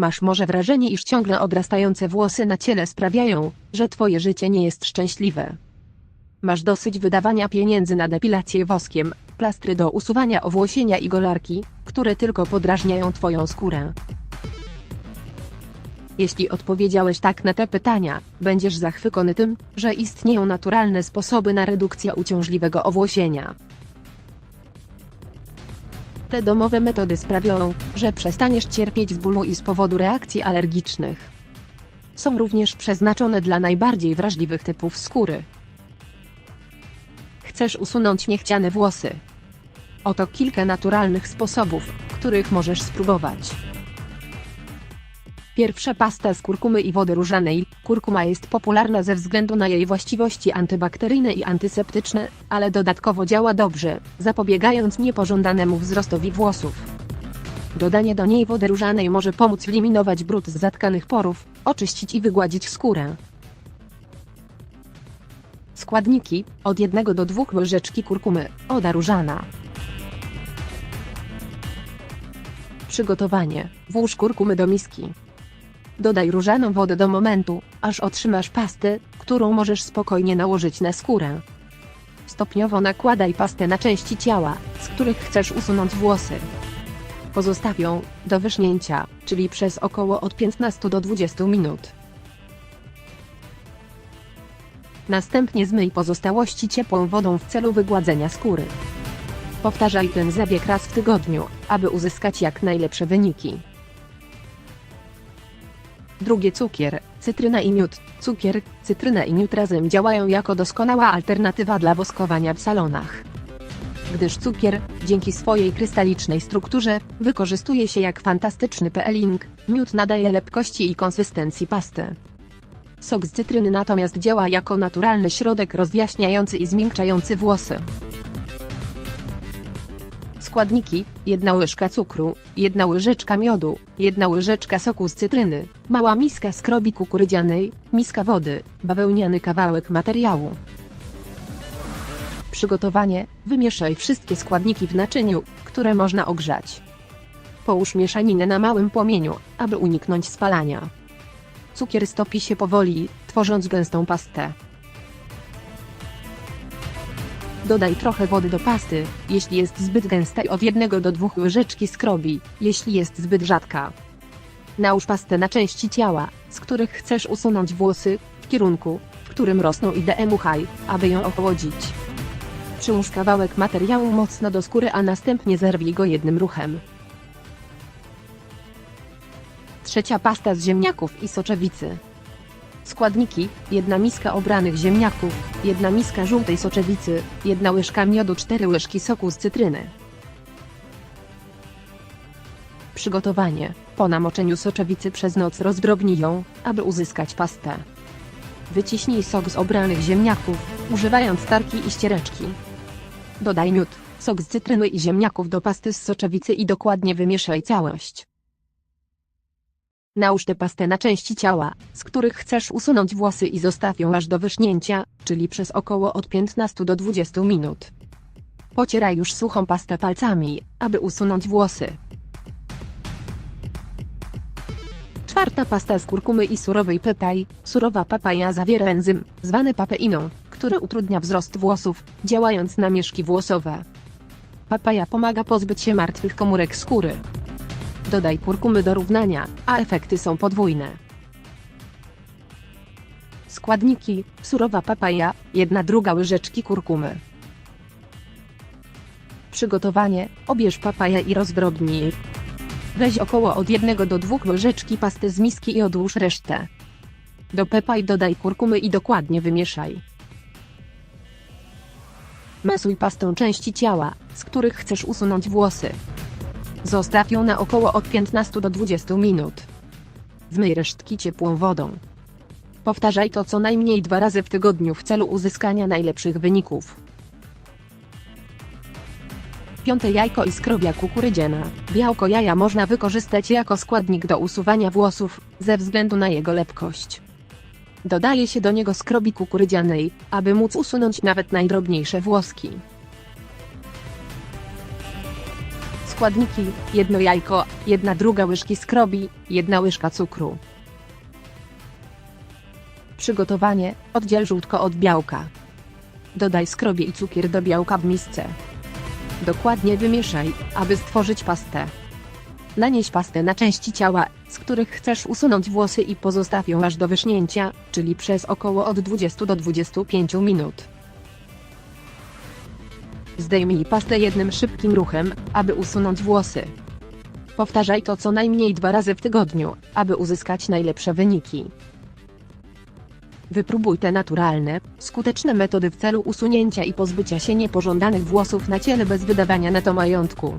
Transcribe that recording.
Masz może wrażenie, iż ciągle odrastające włosy na ciele sprawiają, że twoje życie nie jest szczęśliwe. Masz dosyć wydawania pieniędzy na depilację woskiem, plastry do usuwania owłosienia i golarki, które tylko podrażniają twoją skórę. Jeśli odpowiedziałeś tak na te pytania, będziesz zachwycony tym, że istnieją naturalne sposoby na redukcję uciążliwego owłosienia. Te domowe metody sprawią, że przestaniesz cierpieć w bólu i z powodu reakcji alergicznych. Są również przeznaczone dla najbardziej wrażliwych typów skóry. Chcesz usunąć niechciane włosy? Oto kilka naturalnych sposobów, których możesz spróbować. Pierwsza pasta z kurkumy i wody różanej. Kurkuma jest popularna ze względu na jej właściwości antybakteryjne i antyseptyczne, ale dodatkowo działa dobrze, zapobiegając niepożądanemu wzrostowi włosów. Dodanie do niej wody różanej może pomóc eliminować brud z zatkanych porów, oczyścić i wygładzić skórę. Składniki: od 1 do 2 łyżeczki kurkumy, oda różana. Przygotowanie: włóż kurkumy do miski. Dodaj różaną wodę do momentu, aż otrzymasz pastę, którą możesz spokojnie nałożyć na skórę. Stopniowo nakładaj pastę na części ciała, z których chcesz usunąć włosy. Pozostaw ją do wyschnięcia, czyli przez około od 15 do 20 minut. Następnie zmyj pozostałości ciepłą wodą w celu wygładzenia skóry. Powtarzaj ten zabieg raz w tygodniu, aby uzyskać jak najlepsze wyniki. Drugie cukier, cytryna i miód. Cukier, cytryna i miód razem działają jako doskonała alternatywa dla woskowania w salonach. Gdyż cukier, dzięki swojej krystalicznej strukturze, wykorzystuje się jak fantastyczny peeling, miód nadaje lepkości i konsystencji pasty. Sok z cytryny natomiast działa jako naturalny środek rozjaśniający i zmiękczający włosy. Składniki: 1 łyżka cukru, 1 łyżeczka miodu, 1 łyżeczka soku z cytryny, mała miska skrobi kukurydzianej, miska wody, bawełniany kawałek materiału. Przygotowanie: wymieszaj wszystkie składniki w naczyniu, które można ogrzać. Połóż mieszaninę na małym płomieniu, aby uniknąć spalania. Cukier stopi się powoli, tworząc gęstą pastę. Dodaj trochę wody do pasty, jeśli jest zbyt gęsta od 1 do 2 łyżeczki skrobi, jeśli jest zbyt rzadka. Nałóż pastę na części ciała, z których chcesz usunąć włosy, w kierunku, w którym rosną i demuchaj, aby ją ochłodzić. Przyłóż kawałek materiału mocno do skóry, a następnie zerwij go jednym ruchem. Trzecia pasta z ziemniaków i soczewicy. Składniki: 1 miska obranych ziemniaków, 1 miska żółtej soczewicy, 1 łyżka miodu, 4 łyżki soku z cytryny. Przygotowanie: Po namoczeniu soczewicy przez noc rozdrobnij ją, aby uzyskać pastę. Wyciśnij sok z obranych ziemniaków, używając tarki i ściereczki. Dodaj miód, sok z cytryny i ziemniaków do pasty z soczewicy i dokładnie wymieszaj całość. Nałóż tę pastę na części ciała, z których chcesz usunąć włosy i zostaw ją aż do wyschnięcia, czyli przez około od 15 do 20 minut. Pocieraj już suchą pastę palcami, aby usunąć włosy. Czwarta pasta z kurkumy i surowej pepaj. Surowa papaja zawiera enzym, zwany papeiną, który utrudnia wzrost włosów, działając na mieszki włosowe. Papaja pomaga pozbyć się martwych komórek skóry. Dodaj kurkumy do równania, a efekty są podwójne. Składniki: surowa papaja, 1 druga łyżeczki kurkumy. Przygotowanie: obierz papaję i rozdrobnij. Weź około od 1 do 2 łyżeczki pasty z miski i odłóż resztę. Do pepaj dodaj kurkumy i dokładnie wymieszaj. Masuj pastą części ciała, z których chcesz usunąć włosy. Zostaw ją na około od 15 do 20 minut. Zmyj resztki ciepłą wodą. Powtarzaj to co najmniej dwa razy w tygodniu w celu uzyskania najlepszych wyników. Piąte jajko i skrobia kukurydziana. Białko jaja można wykorzystać jako składnik do usuwania włosów, ze względu na jego lepkość. Dodaje się do niego skrobi kukurydzianej, aby móc usunąć nawet najdrobniejsze włoski. Składniki, jedno jajko, jedna druga łyżki skrobi, jedna łyżka cukru. Przygotowanie, oddziel żółtko od białka. Dodaj skrobię i cukier do białka w misce. Dokładnie wymieszaj, aby stworzyć pastę. Nanieś pastę na części ciała, z których chcesz usunąć włosy i pozostaw ją aż do wyschnięcia, czyli przez około od 20 do 25 minut. Zdejmij pastę jednym szybkim ruchem, aby usunąć włosy. Powtarzaj to co najmniej dwa razy w tygodniu, aby uzyskać najlepsze wyniki. Wypróbuj te naturalne, skuteczne metody w celu usunięcia i pozbycia się niepożądanych włosów na ciele bez wydawania na to majątku.